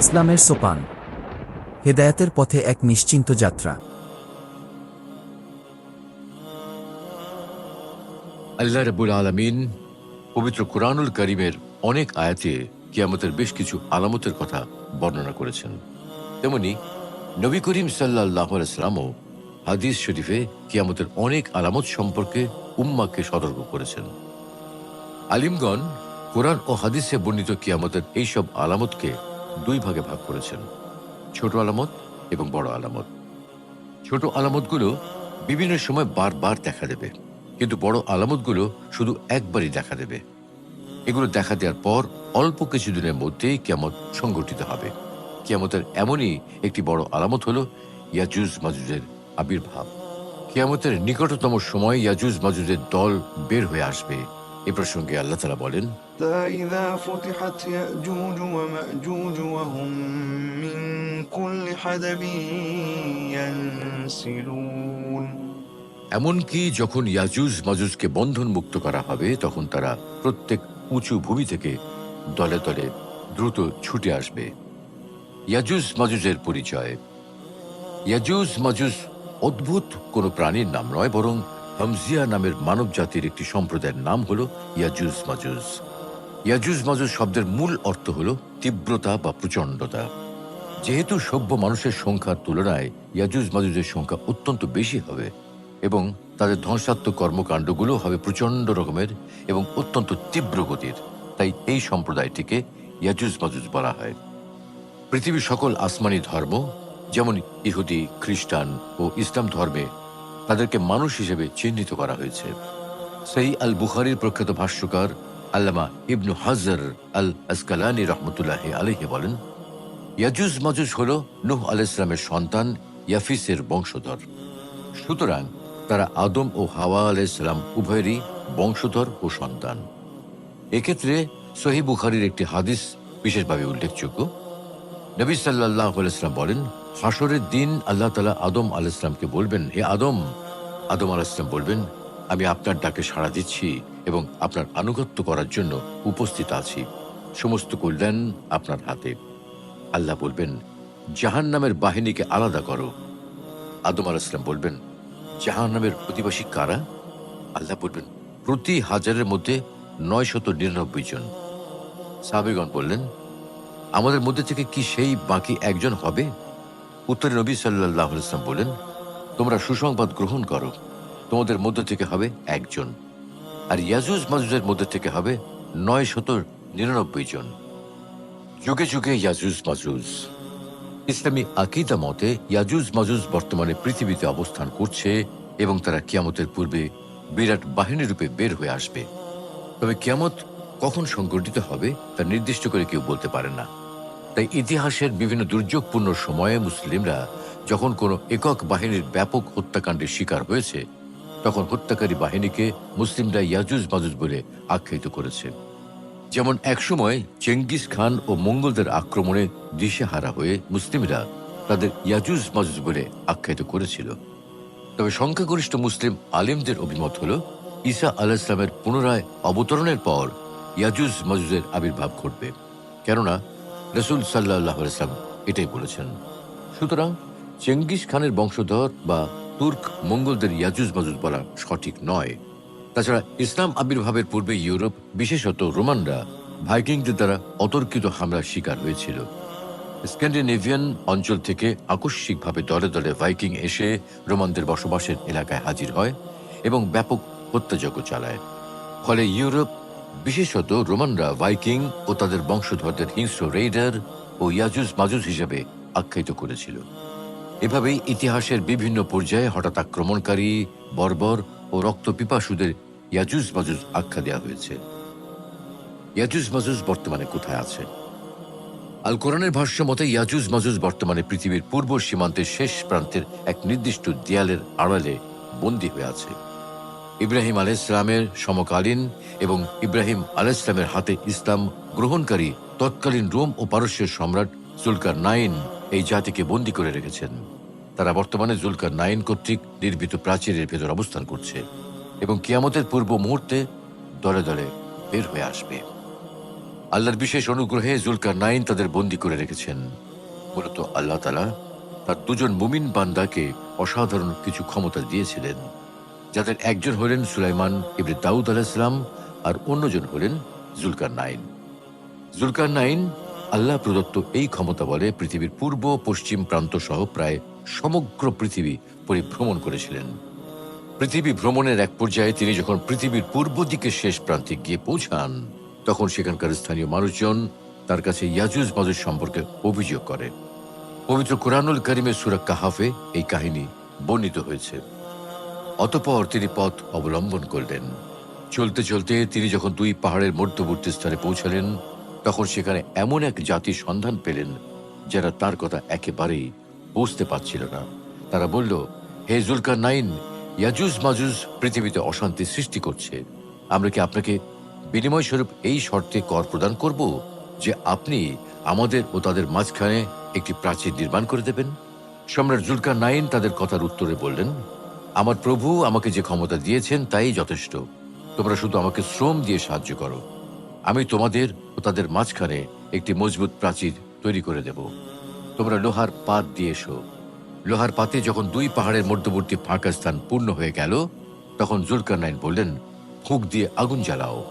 ইসলামের সোপান। হেদায়াতের পথে এক নিশ্চিন্ত যাত্রা। আল্লাহ রবুল আলমিন পবিত্র কোরআনুল করিমের অনেক আয়াতে কিয়ামতের বেশ কিছু আলামতের কথা বর্ণনা করেছেন। তেমনি নবী করিম সাল্লাহ সাল্লামও হাদিস শরীফে কিয়ামতের অনেক আলামত সম্পর্কে উম্মাকে সতর্ক করেছেন। আলিমগণ কোরআন ও হাদিসে বর্ণিত কিয়ামতের এইসব আলামতকে দুই ভাগে ভাগ করেছেন। ছোট আলামত এবং বড় আলামত। ছোট আলামতগুলো বিভিন্ন সময় বারবার দেখা দেবে, কিন্তু বড় আলামতগুলো শুধু একবারই দেখা দেবে। এগুলো দেখা দেওয়ার পর অল্প কিছুদিনের মধ্যেই কিয়ামত সংগঠিত হবে। কিয়ামতের এমনই একটি বড় আলামত হল ইয়াজুজ মাজুজের আবির্ভাব। কেয়ামতের নিকটতম সময় ইয়াজুজ মাজুজের দল বের হয়ে আসবে। এ প্রসঙ্গে আল্লাহ তারা বলেন এমনকি যখন ইয়াজুজ মাজুজকে বন্ধন মুক্ত করা হবে তখন তারা প্রত্যেক উঁচু ভূমি থেকে দলে দলে দ্রুত ছুটে আসবে। ইয়াজুজ মাজুজের পরিচয়। ইয়াজুজ মাজুজ অদ্ভুত কোনো প্রাণীর নাম নয় বরং হামজিয়া নামের মানব জাতির একটি সম্প্রদায়ের নাম হল ইয়াজুজ মাজুজ। ইয়াজুজ মাজুজ শব্দের মূল অর্থ হল তীব্রতা বা প্রচণ্ডতা। যেহেতু সভ্য মানুষের সংখ্যার তুলনায় ইয়াজুজ মাজুজের সংখ্যা অত্যন্ত বেশি হবে এবং তাদের ধ্বংসাত্মক কর্মকাণ্ডগুলো হবে প্রচণ্ড রকমের এবং অত্যন্ত তীব্র গতির, তাই এই সম্প্রদায়টিকে ইয়াজুজ মাজুজ বলা হয়। পৃথিবীর সকল আসমানি ধর্ম, যেমন ইহুদি, খ্রিস্টান ও ইসলাম ধর্মে তাদেরকে মানুষ হিসেবে চিহ্নিত করা হয়েছে। সেই আল বুখারির প্রখ্যাত ভাষ্যকার আল্লামা ইবনু হাজার আল আসকালানি রহমতুল্লাহ আলহে বলেন, ইয়াজুজ মাজুজ হল নুহ আল ইসলামের সন্তান ইয়াফিসের বংশধর। সুতরাং তারা আদম ও হাওয়া আলাইসালাম উভয়েরই বংশধর ও সন্তান। এক্ষেত্রে সহি বুখারির একটি হাদিস বিশেষভাবে উল্লেখযোগ্য। নবী সাল্লাহ আলাইসলাম বলেন হাসরের দিন আল্লাহ তালা আদম আলাইসলামকে বলবেন, হে আদম আদম আলাইসলাম বলবেন, আমি আপনার ডাকে সাড়া দিচ্ছি এবং আপনার আনুগত্য করার জন্য উপস্থিত আছি। সমস্ত কল্যাণ আপনার হাতে। আল্লাহ বলবেন জাহান নামের বাহিনীকে আলাদা করো। আদম আলাইসলাম বলবেন জাহান নামের অধিবাসী কারা? আল্লাহ বলবেন, প্রতি হাজারের মধ্যে নয় শত নিরানব্বই জন। সাহাবিগণ বললেন, আমাদের মধ্যে থেকে কি সেই বাকি একজন হবে? উত্তরে নবী সাল্লাহ ইসলাম বলেন তোমরা সুসংবাদ গ্রহণ করো। তোমাদের মধ্যে থেকে হবে একজন। আর ইয়াজুজ মাজুজের মধ্যে থেকে হবে নয় শত নিরানব্বই জন। যুগে যুগে ইয়াজুজ মাজুজ। ইসলামী আকিদা মতে ইয়াজুজ মাজুজ বর্তমানে পৃথিবীতে অবস্থান করছে এবং তারা কিয়ামতের পূর্বে বিরাট বাহিনী রূপে বের হয়ে আসবে। তবে কিয়ামত কখন সংগঠিত হবে তা নির্দিষ্ট করে কেউ বলতে পারে না। তাই ইতিহাসের বিভিন্ন দুর্যোগপূর্ণ সময়ে মুসলিমরা যখন কোনো একক বাহিনীর ব্যাপক হত্যাকাণ্ডের শিকার হয়েছে, তখন হত্যাকারী বাহিনীকে মুসলিমরা ইয়াজুজ মাজুজ বলে আখ্যায়িত করেছে। যেমন একসময় চেঙ্গিস খান ও মঙ্গলদের আক্রমণে দিশেহারা হয়ে মুসলিমরা তাদের ইয়াজুজ মাজুজ বলে আখ্যায়িত করেছিল। তবে সংখ্যাগরিষ্ঠ মুসলিম আলিমদের অভিমত হল, ঈসা আলাহ ইসলামের পুনরায় অবতরণের পর ইয়াজুজ মাজুজের আবির্ভাব ঘটবে। কেননা, রসুল সাল্লাহ ইসলাম এটাই বলেছেন। সুতরাং চেঙ্গিস খানের বংশধর বা তুর্ক মঙ্গলদের ইয়াজুজ মাজুজ বলা সঠিক নয়। তাছাড়া ইসলাম আবির্ভাবের পূর্বে ইউরোপ, বিশেষত রোমানরা ভাইকিংদের দ্বারা অতর্কিত হামলার শিকার হয়েছিল। স্ক্যান্ডিনেভিয়ান অঞ্চল থেকে আকস্মিকভাবে দলে দলে ভাইকিং এসে রোমানদের বসবাসের এলাকায় হাজির হয় এবং ব্যাপক হত্যাযজ্ঞ চালায়। ফলে ইউরোপ, বিশেষত রোমানরা ভাইকিং ও তাদের বংশধরদের হিংস্র রেইডার ও ইয়াজুজ মাজুজ হিসেবে আখ্যায়িত করেছিল। এভাবেই ইতিহাসের বিভিন্ন পর্যায়ে হঠাৎ আক্রমণকারী, বর্বর ও রক্তপিপাসুদের ইয়াজুজ মাজুজ আখ্যা দেওয়া হয়েছে। ইয়াজুজ মাজুজ বর্তমানে কোথায় আছে? আল কোরআনের ভাষ্য মতে, ইয়াজুজ মাজুজ বর্তমানে পৃথিবীর পূর্ব সীমান্তের শেষ প্রান্তের এক নির্দিষ্ট দেয়ালের আড়ালে বন্দী হয়ে আছে। ইব্রাহিম আলাইসলামের সমকালীন এবং ইব্রাহিম আলাইসলামের হাতে ইসলাম গ্রহণকারী তৎকালীন রোম ও পারস্যের সম্রাট জুলকার নাইন এই জাতিকে বন্দী করে রেখেছেন। তারা বর্তমানে জুলকার নাইন কর্তৃক নির্মিত প্রাচীরের ভেতর অবস্থান করছে এবং কিয়ামতের পূর্ব মুহূর্তে দলে দলে বের হয়ে আসবে। আল্লাহর বিশেষ অনুগ্রহে জুলকার নাইন তাদের বন্দী করে রেখেছেন। মূলত আল্লাহ তালা তার দুজন মুমিন বান্দাকে অসাধারণ কিছু ক্ষমতা দিয়েছিলেন, যাদের একজন হলেন সুলাইমান ইবনে দাউদ আলাইসলাম আর অন্যজন হলেন জুলকার নাইন। জুলকার নাইন আল্লাহ প্রদত্ত এই ক্ষমতা বলে পৃথিবীর পূর্ব, পশ্চিম প্রান্ত সহ প্রায় সমগ্র পৃথিবী পরিভ্রমণ করেছিলেন। পৃথিবী ভ্রমণের এক পর্যায়ে তিনি যখন পৃথিবীর পূর্ব দিকে শেষ প্রান্তে গিয়ে পৌঁছান, তখন সেখানকার স্থানীয় মানুষজন তার কাছে ইয়াজুজ মাজুজ সম্পর্কে অভিযোগ করে। পবিত্র কোরআনুল করিমের সুরা কাহাফে এই কাহিনী বর্ণিত হয়েছে। অতপর তিনি পথ অবলম্বন করলেন। চলতে চলতে তিনি যখন দুই পাহাড়ের মধ্যবর্তী স্থানে পৌঁছালেন, তখন সেখানে এমন এক জাতির সন্ধান পেলেন, যারা তার কথা একেবারেই বুঝতে পারছিল না। তারা বলল, হে জুলকার নাইন, ইয়াজুজ মাজুজ পৃথিবীতে অশান্তি সৃষ্টি করছে। আমরা কি আপনাকে বিনিময় স্বরূপ এই শর্তে কর প্রদান করব যে আপনি আমাদের ও তাদের মাঝখানে একটি প্রাচীর নির্মাণ করে দেবেন? সম্রাট জুলকার নাইন তাদের কথার উত্তরে বললেন, আমার প্রভু আমাকে যে ক্ষমতা দিয়েছেন তাই যথেষ্ট। তোমরা শুধু আমাকে শ্রম দিয়ে সাহায্য করো। আমি তোমাদের ও তাদের মাঝখানে একটি মজবুত প্রাচীর তৈরি করে দেব। তোমরা লোহার পাত দিয়ে এসো। লোহার পাতে যখন দুই পাহাড়ের মধ্যবর্তী ফাঁকা স্থান পূর্ণ হয়ে গেল, তখন জুলকার নাইন বললেন, ফুঁক দিয়ে আগুন জ্বালাও।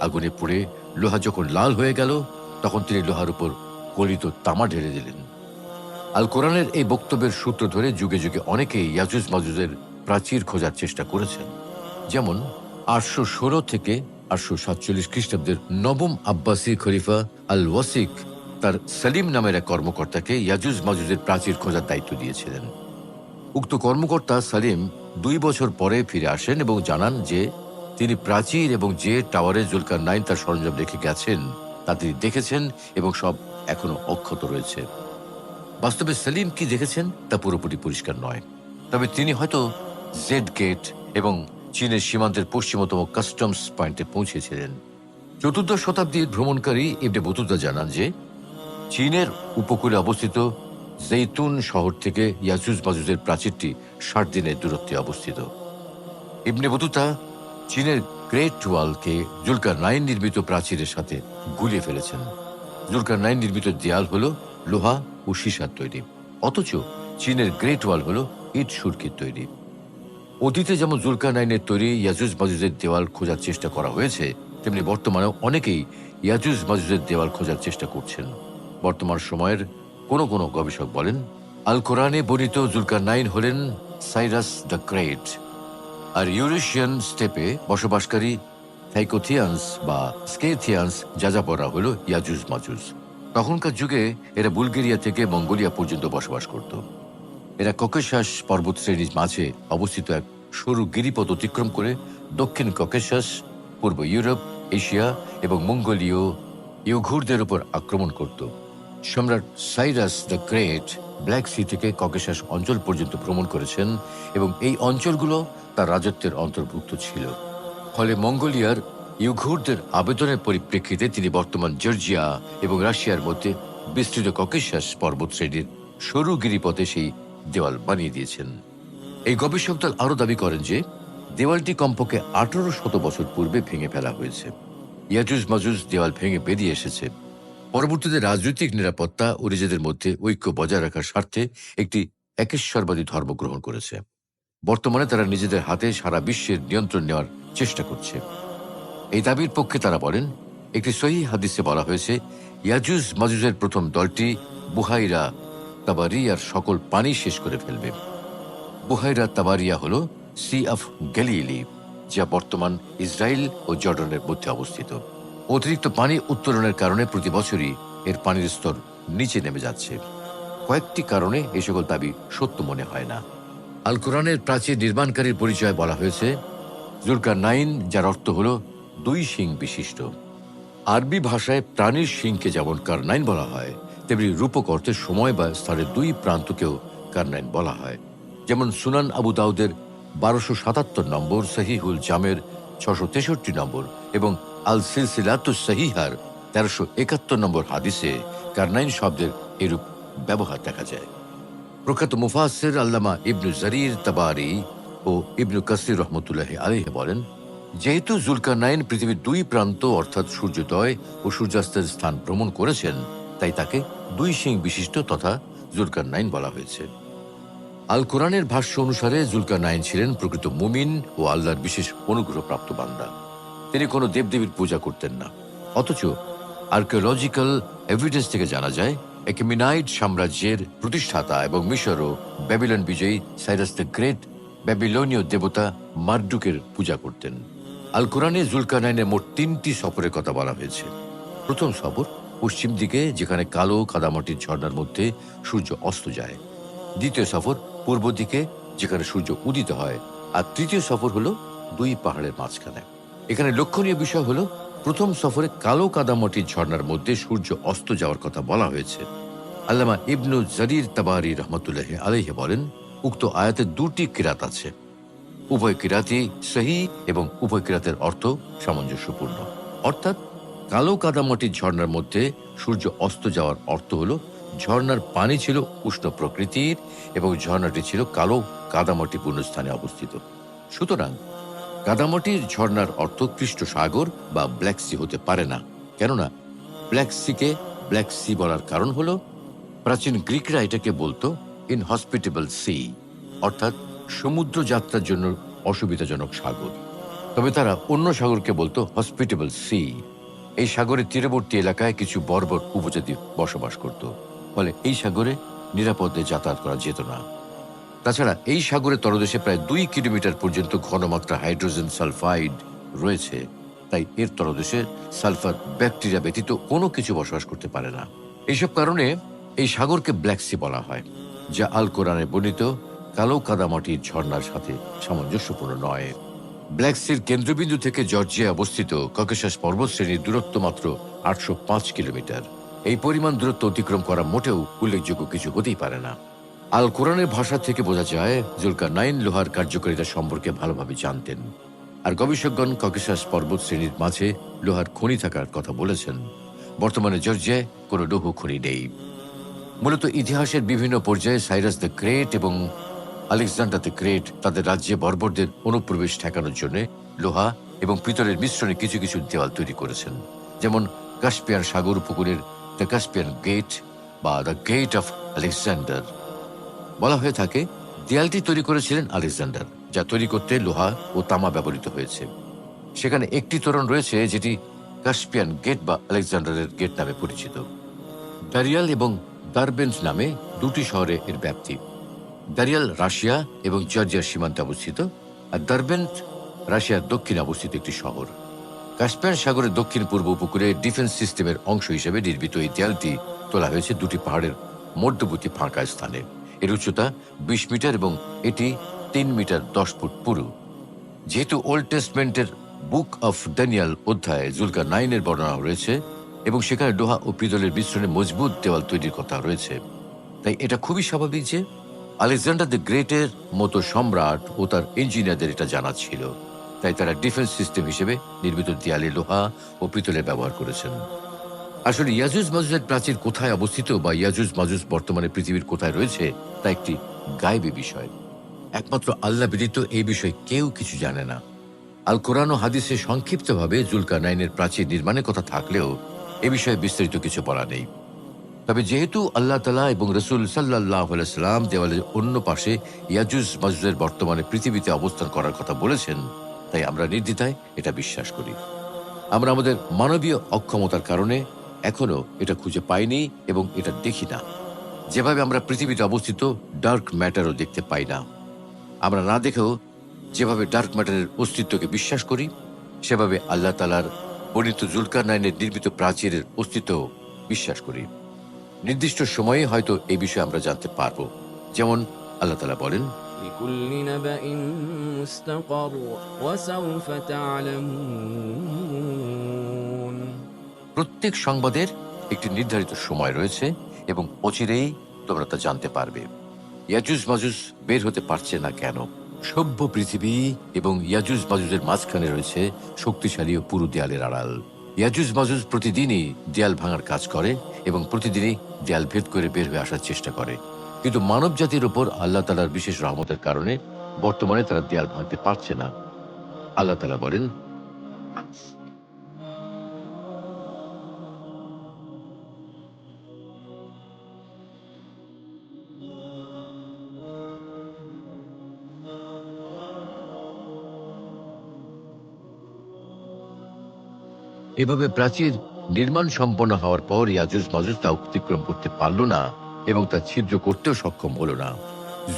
আগুনে পুড়ে লোহা যখন লাল হয়ে গেল, তখন তিনি লোহার উপর কলিত তামা ঢেলে দিলেন। আল কোরআনের এই বক্তব্যের সূত্র ধরে যুগে যুগে অনেকেই ইয়াজুজ মাজুজের প্রাচীর খোঁজার চেষ্টা করেছেন। যেমন আটশো ষোলো থেকে আটশো সাতচল্লিশ খ্রিস্টাব্দের নবম আব্বাসী খলিফা আল ওয়াসিক তার সালিম নামের এক কর্মকর্তাকে ইয়াজুজ মাজুজের প্রাচীর খোঁজার দায়িত্ব দিয়েছিলেন। উক্ত কর্মকর্তা সালিম দুই বছর পরে ফিরে আসেন এবং জানান যে তিনি প্রাচীর এবং যে টাওয়ারে জুলকার নাইন তার সরঞ্জাম রেখে গেছেন, তা তিনি দেখেছেন এবং সব এখনও অক্ষত রয়েছে। বাস্তবে সেলিম কি দেখেছেন তা পুরোপুরি পরিষ্কার নয়। তবে তিনি হয়তো জেড গেট এবং চীনের সীমান্তের পশ্চিমতম কাস্টমস পয়েন্টে পৌঁছেছিলেন। চতুর্দশ শতাব্দীর ভ্রমণকারী ইবনে বতুতা জানান যে চীনের উপকূলে অবস্থিত জৈতুন শহর থেকে ইয়াজুজ মাজুজের প্রাচীরটি ষাট দিনের দূরত্বে অবস্থিত। ইবনে বতুতা চীনের গ্রেট ওয়ালকে জুলকার নাইন নির্মিত প্রাচীরের সাথে গুলিয়ে ফেলেছেন। জুলকার নাইন নির্মিত দেয়াল হল লোহা ও সীসার তৈরি, অথচ চীনের গ্রেট ওয়াল হল ইট সুরকির তৈরি। অতীতে যেমন জুলকার নাইনের তৈরি ইয়াজুজ মাজুজের দেওয়াল খোঁজার চেষ্টা করা হয়েছে, তেমনি বর্তমানেও অনেকেই ইয়াজুজ মাজুজের দেওয়াল খোঁজার চেষ্টা করছেন। বর্তমান সময়ের কোনো কোনো গবেষক বলেন আল কোরআনে বর্ণিত জুলকার নাইন হলেন সাইরাস দ্য গ্রেট আর ইউরেশিয়ান স্টেপে বসবাসকারী থাইকোথিয়ান্স বা স্কেথিয়ান্স যাযাবরা হল ইয়াজুজ মাজুজ। তখনকার যুগে এরা বুলগেরিয়া থেকে মঙ্গোলিয়া পর্যন্ত বসবাস করত। এরা ককেশাস পর্বত শ্রেণির মাঝে অবস্থিত এক সরু গিরিপথ অতিক্রম করে দক্ষিণ ককেশাস, পূর্ব ইউরোপ, এশিয়া এবং মঙ্গোলীয় ইউঘুরদের উপর আক্রমণ করত। সম্রাট Cyrus the Great Black Sea থেকে ককেশাস অঞ্চল পর্যন্ত ভ্রমণ করেছেন এবং এই অঞ্চলগুলো তার রাজত্বের অন্তর্ভুক্ত ছিল। ফলে মঙ্গোলিয়ার ইউঘুরদের আবেদনের পরিপ্রেক্ষিতে তিনি বর্তমান জর্জিয়া এবং রাশিয়ার মধ্যে বিস্তৃত ককেশাস পর্বত শ্রেণির সরু গিরিপথে সেই দেওয়াল বানিয়ে দিয়েছেন। এই গবেষক দল আরও দাবি করেন যে দেওয়ালটি কমপক্ষে আঠারো শত বছর পূর্বে ভেঙে ফেলা হয়েছে। ইয়াজুজ মাজুজ দেওয়াল ভেঙে বেরিয়ে এসেছে। পরবর্তীতে রাজনৈতিক নিরাপত্তা ও নিজেদের মধ্যে ঐক্য বজায় রাখার স্বার্থে একটি একেশ্বরবাদী ধর্ম গ্রহণ করেছে। বর্তমানে তারা নিজেদের হাতে সারা বিশ্বের নিয়ন্ত্রণ নেওয়ার চেষ্টা করছে। এই দাবির পক্ষে তারা বলেন, একটি সহি হাদিসে বলা হয়েছে, ইয়াজুজ মাজুজের প্রথম দলটি বুহাইরা, তাবারিয়ার সকল পানি শেষ করে ফেলবে। বুহাইরা তাবারিয়া হল সি অফ গ্যালিলি যা বর্তমান ইসরায়েল ও জর্ডনের মধ্যে অবস্থিত। অতিরিক্ত পানি উত্তোলনের কারণে প্রতি বছরই এর পানির স্তর নিচে নেমে যাচ্ছে। কয়েকটি কারণে এই সকল দাবি সত্য মনে হয় না। আল কোরআনের প্রাচীর নির্মাণকারীর পরিচয় বলা হয়েছে জুলকার নাইন, যার অর্থ হল দুই শিং বিশিষ্ট। আরবি ভাষায় প্রাণীর শিংকে যেমন কারনাইন বলা হয়, তেমনি রূপক অর্থে সময় বা স্থানের দুই প্রান্তকেও কারনাইন বলা হয়। যেমন সুনান আবু দাউদের বারোশো সাতাত্তর নম্বর, সহিহুল জামের ছশো তেষট্টি নম্বর এবং আল সিলসিলাতুস সহিহার তেরোশো একাত্তর নম্বর হাদিসে কারনাইন শব্দের এরূপ ব্যবহার দেখা যায়। প্রখ্যাত মুফাসির আল্লামা ইবনু জারির তাবারি ও ইবনু কাসির রহমতুল্লাহ আলহ বলেন, যেহেতু জুলকার নাইন পৃথিবীর দুই প্রান্ত, অর্থাৎ সূর্যোদয় ও সূর্যাস্তের স্থান ভ্রমণ করেছেন, তাই তাকে দুই সিং বিশিষ্ট তথা জুলকার নাইন বলা হয়েছে। আল কোরআনের ভাষ্য অনুসারে জুলকার নাইন ছিলেন প্রকৃত মুমিন ও আল্লাহর বিশেষ অনুগ্রহপ্রাপ্ত বান্দা। তিনি কোনো দেবদেবীর পূজা করতেন না। অথচ আর্কিওলজিক্যাল এভিডেন্স থেকে জানা যায়, একেমিনাইট সাম্রাজ্যের প্রতিষ্ঠাতা এবং মিশর ও ব্যাবিলন বিজয়ী সাইরাস দ্য গ্রেট ব্যাবিলনীয় দেবতা মার্ডুকের পূজা করতেন। আল কোরআনে জুলকানাইনের মোট তিনটি সফরের কথা বলা হয়েছে। প্রথম সফর পশ্চিম দিকে, যেখানে কালো কাদামাটির ঝর্ণার মধ্যে সূর্য অস্ত যায়। দ্বিতীয় সফর পূর্ব দিকে, যেখানে সূর্য উদিত হয়। আর তৃতীয় সফর হলো দুই পাহাড়ের মাঝখানে। এখানে লক্ষণীয় বিষয় হলো, প্রথম সফরে কালো কাদামাটির ঝর্ণার মধ্যে সূর্য অস্ত যাওয়ার কথা বলা হয়েছে। আল্লামা ইবনু জারির তাবারি রহমতুল্লাহ আলাইহে বলেন, উক্ত আয়াতে দুটি কিরাত আছে। উভয় কিরাতই সহি এবং উভয় কিরাতের অর্থ সামঞ্জস্যপূর্ণ। অর্থাৎ, কালো কাদামাটির ঝর্ণার মধ্যে সূর্য অস্ত যাওয়ার অর্থ হলো, ঝর্ণার পানি ছিল উষ্ণ প্রকৃতির এবং ঝর্ণাটি ছিল কালো কাদামাটিপূর্ণ স্থানে অবস্থিত। সুতরাং কাদামাটির ঝর্ণার অর্থ কৃষ্ণ সাগর বা ব্ল্যাক সি হতে পারে না। কেননা, ব্ল্যাক সিকে ব্ল্যাক সি বলার কারণ হল, প্রাচীন গ্রিকরা এটাকে বলতো ইনহসপিটেবল সি অর্থাৎ সমুদ্র যাত্রার জন্য অসুবিধাজনক সাগর। তবে তারা অন্য সাগরকে বলতো হসপিটেবল সি এই সাগরের তীরবর্তী এলাকায় কিছু বর্বর উপজাতি বসবাস করত, ফলে এই সাগরে নিরাপদে যাতায়াত করা যেত না। তাছাড়া এই সাগরের তলদেশে প্রায় দুই কিলোমিটার পর্যন্ত ঘনমাত্রা হাইড্রোজেন সালফাইড রয়েছে। তাই এর তলদেশে সালফার ব্যাকটেরিয়া ব্যতীত কোনো কিছু বসবাস করতে পারে না। এইসব কারণে এই সাগরকে ব্ল্যাক সি বলা হয়, যা আল কোরআনে বর্ণিত কালো কাদামাটির ঝর্ণার সাথে সামঞ্জস্যপূর্ণ নয়। ব্ল্যাক সির কেন্দ্রবিন্দু থেকে জর্জিয়া অবস্থিত ককেশাস পর্বতশ্রেণীর দূরত্ব মাত্র আটশো পাঁচ কিলোমিটার। এই পরিমাণ দূরত্ব অতিক্রম করা মোটেও উল্লেখযোগ্য কিছু হতেই পারে না। আল কোরআনের ভাষা থেকে বোঝা যায় জুলকার নাইন লোহার কার্যকারিতা সম্পর্কে ভালোভাবে জানতেন। আর গবেষকগণ ককেশাস পর্বত শ্রেণির মাঝে লোহার খনি থাকার কথা বলেছেন। বর্তমানে জর্জিয়ায় কোনো লৌহ খনি নেই। মূলত ইতিহাসের বিভিন্ন পর্যায়ে সাইরাস দ্য গ্রেট এবং আলেকজান্ডার দ্য গ্রেট তাদের রাজ্যে বর্বরদের অনুপ্রবেশ ঠেকানোর জন্য লোহা এবং পিতলের মিশ্রণে কিছু কিছু দেওয়াল তৈরি করেছেন। যেমন কাস্পিয়ান সাগর উপকূলের দ্য কাস্পিয়ান গেট বা দ্য গেট অফ আলেকজান্ডার। বলা হয়ে থাকে, দেয়ালটি তৈরি করেছিলেন আলেকজান্ডার, যা তৈরি করতে লোহা ও তামা ব্যবহৃত হয়েছে। সেখানে একটি তোরণ রয়েছে, যেটি কাস্পিয়ান গেট বা আলেকজান্ডারের গেট নামে পরিচিত। দারিয়াল এবং দারবেন্স নামে দুটি শহরে এর ব্যাপ্তি। দারিয়াল রাশিয়া এবং জর্জিয়ার সীমান্তে অবস্থিত, আর দারবেন্ট রাশিয়ার দক্ষিণে অবস্থিত একটি শহর। কাস্পিয়ান সাগরের দক্ষিণ পূর্ব উপকূলে ডিফেন্স সিস্টেমের অংশ হিসেবে নির্মিত এই দেয়ালটি তোলা হয়েছে দুটি পাহাড়ের মধ্যবর্তী ফাঁকা স্থানে। এর উচ্চতা বিশ মিটার এবং এটি তিন মিটার দশ ফুট পুরু। যেহেতু ওল্ড টেস্টমেন্টের বুক অফ ড্যানিয়াল অধ্যায়ে জুলকা নাইনের বর্ণনা রয়েছে এবং সেখানে লোহা ও পিতলের মিশ্রণে মজবুত দেওয়াল তৈরির কথা রয়েছে। তাই এটা খুবই স্বাভাবিক যে আলেকজান্ডার দ্য গ্রেটের মতো সম্রাট ও তার ইঞ্জিনিয়ারদের এটা জানা ছিল। তাই তারা ডিফেন্স সিস্টেম হিসেবে নির্মিত দেয়ালে লোহা ও পিতলের ব্যবহার করেছেন। আসলে ইয়াজুজ মাজুজের প্রাচীর কোথায় অবস্থিত বা ইয়াজুজ মাজুজ বর্তমানে পৃথিবীর কোথায় রয়েছে তা একটি গায়েবী বিষয়। একমাত্র আল্লাহ ব্যতীত এই বিষয়ে কেউ কিছু জানে না। আল কোরআন ও হাদিসে সংক্ষিপ্তভাবে জুলকা নাইনের প্রাচীর নির্মাণের কথা থাকলেও এ বিষয়ে বিস্তারিত কিছু বলা নেই। তবে যেহেতু আল্লাহ তালা এবং রসুল সাল্লাহ সাল্লাম দেওয়ালের অন্য পাশে ইয়াজুজ মাজুজের বর্তমানে পৃথিবীতে অবস্থান করার কথা বলেছেন, তাই আমরা নির্দ্বিধায় এটা বিশ্বাস করি। আমরা আমাদের মানবীয় অক্ষমতার কারণে এখনও এটা খুঁজে পাইনি এবং এটা দেখি না। যেভাবে আমরা পৃথিবীতে অবস্থিত ডার্ক ম্যাটারও দেখতে পাই না। আমরা না দেখেও যেভাবে ডার্ক ম্যাটারের অস্তিত্বকে বিশ্বাস করি সেভাবে আল্লাহ তালার বর্ণিত জুলকার নাইনের নির্মিত প্রাচীরের অস্তিত্ব বিশ্বাস করি। নির্দিষ্ট সময়ে হয়তো এই বিষয়ে আমরা জানতে পারব। যেমন আল্লাহ তালা বলেন প্রত্যেক সংবাদের একটি নির্ধারিত সময় রয়েছে এবং অচিরেই তোমরা তা জানতে পারবে। ইয়াজুজ মাজুজ বের হতে পারছে না কেন? সভ্য পৃথিবী এবং ইয়াজুজ মাজুজের মাঝখানে রয়েছে শক্তিশালী ও পুরু দেয়ালের আড়াল। ইয়াজুজ মাজুজ প্রতিদিনই দেয়াল ভাঙার কাজ করে এবং প্রতিদিনই দেয়াল ভেদ করে বের হয়ে আসার চেষ্টা করে। কিন্তু মানব জাতির উপর আল্লাহ তালার বিশেষ রহমতের কারণে বর্তমানে তারা দেয়াল ভাঙতে পারছে না। আল্লাহ তালা বলেন এভাবে প্রাচীর নির্মাণ সম্পন্ন হওয়ার পর ইয়াজুজ মাজুজ তা অতিক্রম করতে পারল না এবং তা ছিদ্র করতেও সক্ষম হলো না।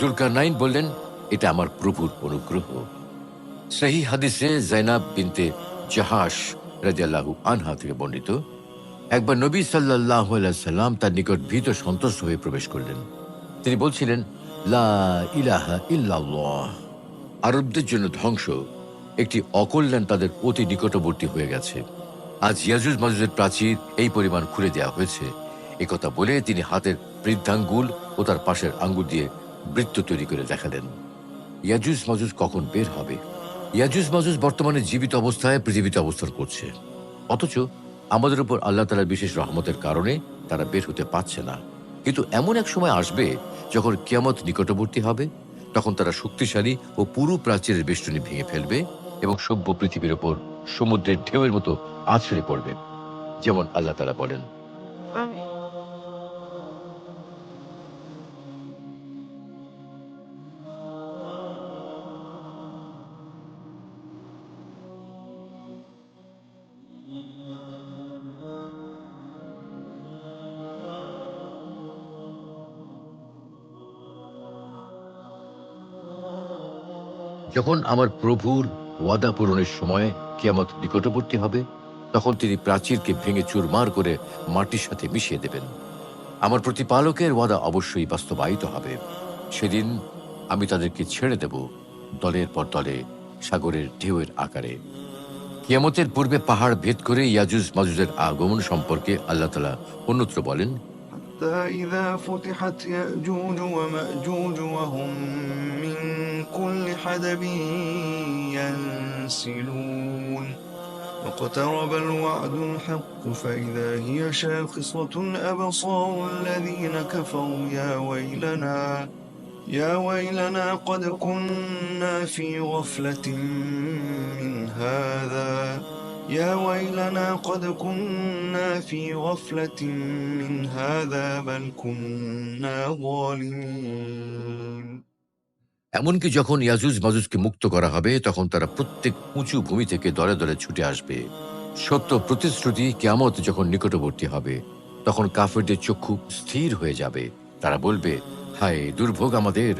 জুলকার নাইন বললেন, এটা আমার প্রভুর অনুগ্রহ। সেই হাদিসে জাইনাব বিনতে জাহাস রাজিয়াল্লাহু আনহা থেকে বর্ণিত, একবার নবী সাল্লাহ সাল্লাম তার নিকট ভীত সন্তুষ্ট হয়ে প্রবেশ করলেন। তিনি বলছিলেন, লা ইলাহা ইল্লাল্লাহ। আরবদের জন্য ধ্বংস, একটি অকল্যাণ তাদের অতি নিকটবর্তী হয়ে গেছে। আজ ইয়াজুজ মাজুজের প্রাচীর এই পরিমাণ খুলে দেওয়া হয়েছে। একথা বলে তিনি হাতের বৃদ্ধাঙ্গুল ও তার পাশের আঙ্গুল দিয়ে বৃত্ত তৈরি করে দেখালেন। ইয়াজুজ মাজুজ কখন বের হবে? ইয়াজুজ মাজুজ বর্তমানে জীবিত অবস্থায় পৃথিবীতে অবস্থান করছে। অথচ আমাদের উপর আল্লাহ তালার বিশেষ রহমতের কারণে তারা বের হতে পারছে না। কিন্তু এমন এক সময় আসবে যখন কিয়ামত নিকটবর্তী হবে, তখন তারা শক্তিশালী ও পুরো প্রাচীরের বেষ্টনী ভেঙে ফেলবে এবং সভ্য পৃথিবীর ওপর সমুদ্রের ঢেউয়ের মতো আছড়ে পড়বে, যেমন আল্লাহ তালা বলেন। যখন আমার প্রভুর ওয়াদা পূরণের সময় কিয়ামত নিকটবর্তী হবে তখন তিনি প্রাচীরকে ভেঙে চুরমার করে মাটির সাথে মিশিয়ে দেবেন। আমার প্রতিপালকের ওয়াদা অবশ্যই বাস্তবায়িত হবে। সেদিন আমি তাদেরকে ছেড়ে দেব দলের পর দলে, সাগরের ঢেউয়ের আকারে। কিয়ামতের পূর্বে পাহাড় ভেদ করে ইয়াজুজ মাজুজের আগমন সম্পর্কে আল্লাহ তালা অন্যত্র বলেন إذا واقترب الوعد الحق فإذا هي شاخصة أبصار الذين كفروا يا ويلنا يا ويلنا قد كنا في غفلة من هذا يا ويلنا قد كنا في غفلة من هذا بل كنا ظالمين এমনকি যখন ইয়াজুজ মাজুজকে মুক্ত করা হবে, তখন তারা প্রত্যেক উঁচু ভূমি থেকে দলে দলে ছুটে আসবে। সত্য প্রতিশ্রুতি কেয়ামত যখন নিকটবর্তী হবে, তখন কাফেরদের চক্ষু স্থির হয়ে যাবে। তারা বলবে, হায়, দুর্ভোগ আমাদের।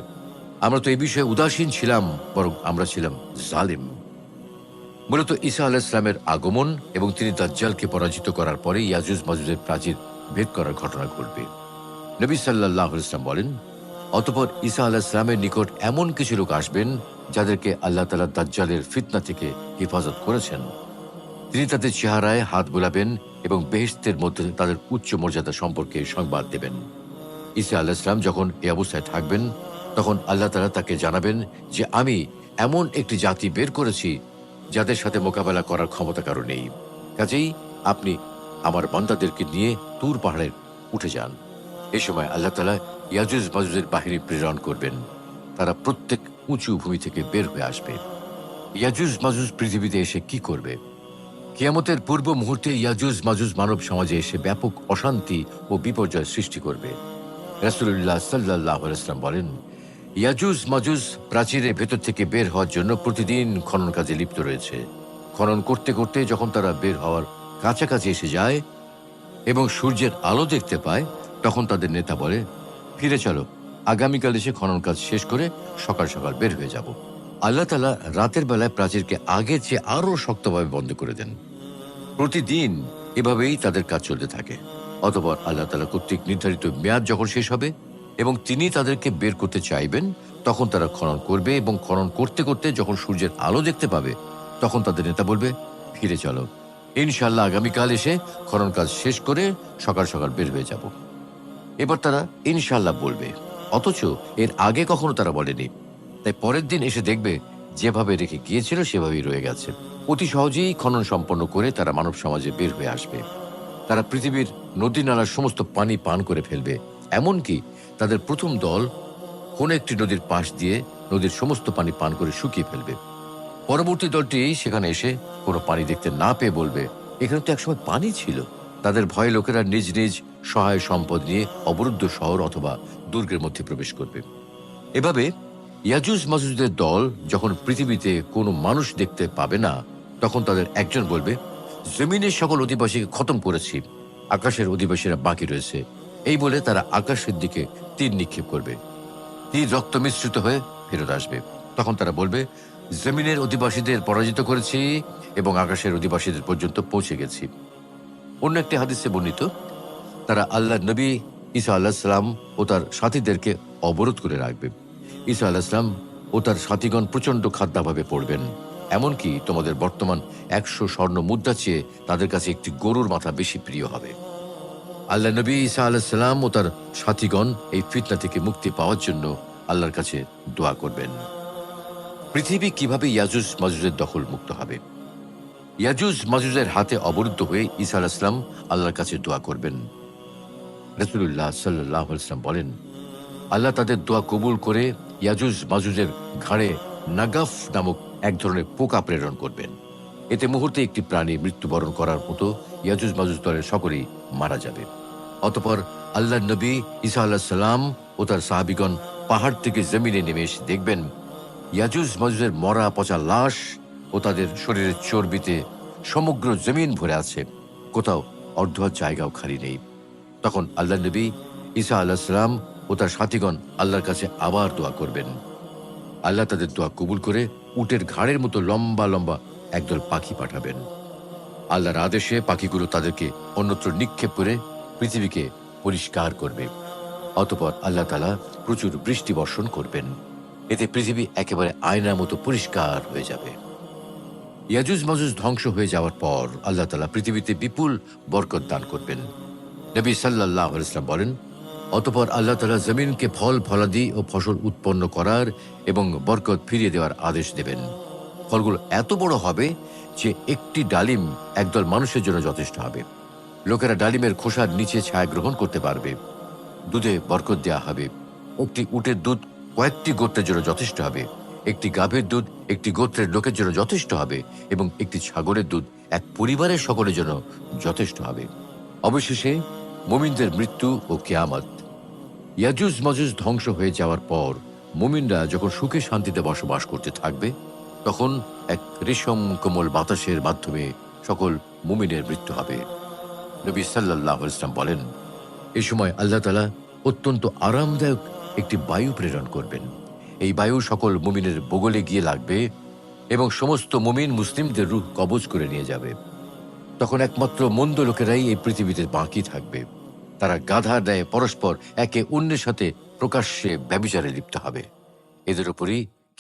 আমরা তো এই বিষয়ে উদাসীন ছিলাম, বরং আমরা ছিলাম জালিম। মূলত ঈসা আলাহ ইসলামের আগমন এবং তিনি দাজ্জালকে পরাজিত করার পরে ইয়াজুজ মাজুজের প্রাচীর ভেদ করার ঘটনা ঘটবে। নবী সাল্লাহ ইসলাম বলেন অতপর ঈসা আলাহ ইসলামের নিকট এমন কিছু লোক আসবেন যাদেরকে আল্লাহ তালা দাজ্জালের ফিতনা থেকে হেফাজত করেছেন। তিনি তাদের চেহারায় হাত বোলাবেন এবং বেহেস্তের মধ্যে তাদের উচ্চ মর্যাদা সম্পর্কে সংবাদ দেবেন। ঈসা আল্লাহ ইসলাম যখন এ অবস্থায় থাকবেন, তখন আল্লাহ তালা তাকে জানাবেন যে, আমি এমন একটি জাতি বের করেছি যাদের সাথে মোকাবেলা করার ক্ষমতা কারও নেই। কাজেই আপনি আমার বান্দাদেরকে নিয়ে তুর পাহাড়ে উঠে যান। এ সময় আল্লাহ তালা ইয়াজুজ বাহিনী প্রেরণ করবেন। তারা প্রত্যেক উঁচু ভূমি থেকে বের হয়ে আসবে। ইয়াজুজ মাজুজ পৃথিবীতে এসে কি করবে? কিয়ামতের পূর্ব মুহূর্তে ইয়াজুজ মাজুজ মানব সমাজে এসে ব্যাপক অশান্তি ও বিপর্যয় সৃষ্টি করবে। রাসুল্লাহ সাল্লাহ ইসলাম বলেন, ইয়াজুজ মাজুজ প্রাচীরের ভেতর থেকে বের হওয়ার জন্য প্রতিদিন খনন কাজে লিপ্ত রয়েছে। খনন করতে করতে যখন তারা বের হওয়ার কাছাকাছি এসে যায় এবং সূর্যের আলো দেখতে পায়, তখন তাদের নেতা বলে ফিরে চলো। আগামীকাল এসে খনন কাজ শেষ করে সকাল সকাল বের হয়ে যাব। আল্লাহ তালা রাতের বেলায় প্রাচীরকে আগের চেয়ে আরও শক্তভাবে বন্ধ করে দেন। প্রতিদিন এভাবেই তাদের কাজ চলতে থাকে। অতপর আল্লাহ তালা কর্তৃক নির্ধারিত মেয়াদ যখন শেষ হবে এবং তিনি তাদেরকে বের করতে চাইবেন, তখন তারা খনন করবে এবং খনন করতে করতে যখন সূর্যের আলো দেখতে পাবে, তখন তাদের নেতা বলবে, ফিরে চলো। ইনশাল্লাহ আগামীকাল এসে খনন কাজ শেষ করে সকাল সকাল বের হয়ে যাব। এবার তারা ইনশাল্লাহ বলবে। অথচ এর আগে কখনো তারা বলেনি। তাই পরের দিন এসে দেখবে, যেভাবে রেখে গিয়েছিল, সেভাবেই রয়ে গেছে। অতি সহজেই খনন সম্পন্ন করে তারা মানব সমাজে বের হয়ে আসবে। তারা পৃথিবীর নদী নালার সমস্ত পানি পান করে ফেলবে। এমনকি তাদের প্রথম দল কোন একটি নদীর পাশ দিয়ে নদীর সমস্ত পানি পান করে শুকিয়ে ফেলবে। পরবর্তী দলটি সেখানে এসে কোনো পানি দেখতে না পেয়ে বলবে, এখানে তো একসময় পানি ছিল। তাদের ভয়ে লোকেরা নিজ নিজ সহায় সম্পদ নিয়ে অবরুদ্ধ শহর অথবা দুর্গের মধ্যে প্রবেশ করবে। এভাবে ইয়াজুজ মাজুজদের দল যখন পৃথিবীতে কোনো মানুষ দেখতে পাবে না, তখন তাদের একজন বলবে, জমিনের সকল অধিবাসীকে খতম করেছি, আকাশের অধিবাসীরা বাকি রয়েছে। এই বলে তারা আকাশের দিকে তীর নিক্ষেপ করবে। তীর রক্ত মিশ্রিত হয়ে ফেরত আসবে। তখন তারা বলবে, জমিনের অধিবাসীদের পরাজিত করেছি এবং আকাশের অধিবাসীদের পর্যন্ত পৌঁছে গেছি। অন্য একটি হাদিসে বর্ণিত তারা আল্লাহ নবী ঈসা আল্লাহ সাল্লাম ও তার সাথীদেরকে অবরোধ করে রাখবে। ঈসা আল্লাহ সাল্লাম ও তার সাথীগণ প্রচণ্ড খাদ্যাভাবে পড়বেন। এমনকি তোমাদের বর্তমান একশো স্বর্ণ মুদ্রা চেয়ে তাদের কাছে একটি গরুর মাথা বেশি প্রিয় হবে। আল্লাহ নবী ঈসা আল্লাহ সাল্লাম ও তার সাথীগণ এই ফিতনা থেকে মুক্তি পাওয়ার জন্য আল্লাহর কাছে দোয়া করবেন। পৃথিবী কীভাবে ইয়াজুজ মাজুজের দখল মুক্ত হবে? ইয়াজুজ মাজুজের হাতে অবরুদ্ধ হয়ে ঈসা আলাইসলাম আল্লাহর কাছে দোয়া করবেন। রসুল্লাহ সাল্লাহ ইসলাম বলেন, আল্লাহ তাদের দোয়া কবুল করে ইয়াজুজ মাজুজের ঘাড়ে নাগাফ নামক এক ধরনের পোকা প্রেরণ করবেন। এতে মুহূর্তে একটি প্রাণী মৃত্যুবরণ করার মতো ইয়াজুজ মাজুজ দলের সকলেই মারা যাবে। অতপর আল্লাহ নবী ঈসা আল্লাহ সাল্লাম ও তার সাহাবিগণ পাহাড় থেকে জমিনে নেমে এসে দেখবেন, ইয়াজুজ মাজুজের মরা পচা লাশ ও তাদের শরীরের চর্বিতে সমগ্র জমিন ভরে আছে। কোথাও অর্ধ জায়গাও খালি নেই। তখন আল্লাহ নবী ঈসা আল্লাহ সাল্লাম ও তার সাথীগণ আল্লাহর কাছে আবার দোয়া করবেন। আল্লাহ তাদের দোয়া কবুল করে উটের ঘাড়ের মতো লম্বা লম্বা একদল পাখি পাঠাবেন। আল্লাহর আদেশে পাখিগুলো তাদেরকে অন্যত্র নিক্ষেপ করে পৃথিবীকে পরিষ্কার করবে। অতপর আল্লাহ তালা প্রচুর বৃষ্টি বর্ষণ করবেন। এতে পৃথিবী একেবারে আয়নার মতো পরিষ্কার হয়ে যাবে। ইয়াজুজ মাজুজ ধ্বংস হয়ে যাওয়ার পর আল্লাহ তালা পৃথিবীতে বিপুল বরকত দান করবেন। নবী সাল্লাহ ইসলাম বলেন, অতপর আল্লাহ তালা জমিনকে ফল, ফলাদি ও ফসল উৎপন্ন করার এবং বরকত ফিরিয়ে দেওয়ার আদেশ দেবেন। ফলগুলো এত বড় হবে যে একটি ডালিম একদল মানুষের জন্য যথেষ্ট হবে। লোকেরা ডালিমের খোসার নিচে ছায়া গ্রহণ করতে পারবে। দুধে বরকত দেওয়া হবে। একটি উটের দুধ কয়েকটি গোত্রের জন্য যথেষ্ট হবে। একটি গাভীর দুধ একটি গোত্রের লোকের জন্য যথেষ্ট হবে এবং একটি ছাগলের দুধ এক পরিবারের সকলের জন্য যথেষ্ট হবে। অবশেষে মুমিনদের মৃত্যু ও কেয়ামত। ইয়াজুজ মাজুজ ধ্বংস হয়ে যাওয়ার পর মুমিনরা যখন সুখে শান্তিতে বসবাস করতে থাকবে, তখন এক রেশম কোমল বাতাসের মাধ্যমে সকল মুমিনের মৃত্যু হবে। নবী সাল্লাহ ইসলাম বলেন, এ সময় আল্লাহ তালা অত্যন্ত আরামদায়ক একটি বায়ু প্রেরণ করবেন। এই বায়ু সকল মুমিনের বগলে গিয়ে লাগবে এবং সমস্ত মুমিন মুসলিমদের রূহ কবজ করে নিয়ে যাবে। তখন একমাত্র মন্দ লোকেরাই এই পৃথিবীতে বাঁকি থাকবে। তারা গাধার দেয় পরস্পর একে অন্যের সাথে প্রকাশ্যে ব্যবচারে লিপ্ত হবে। এদের উপরই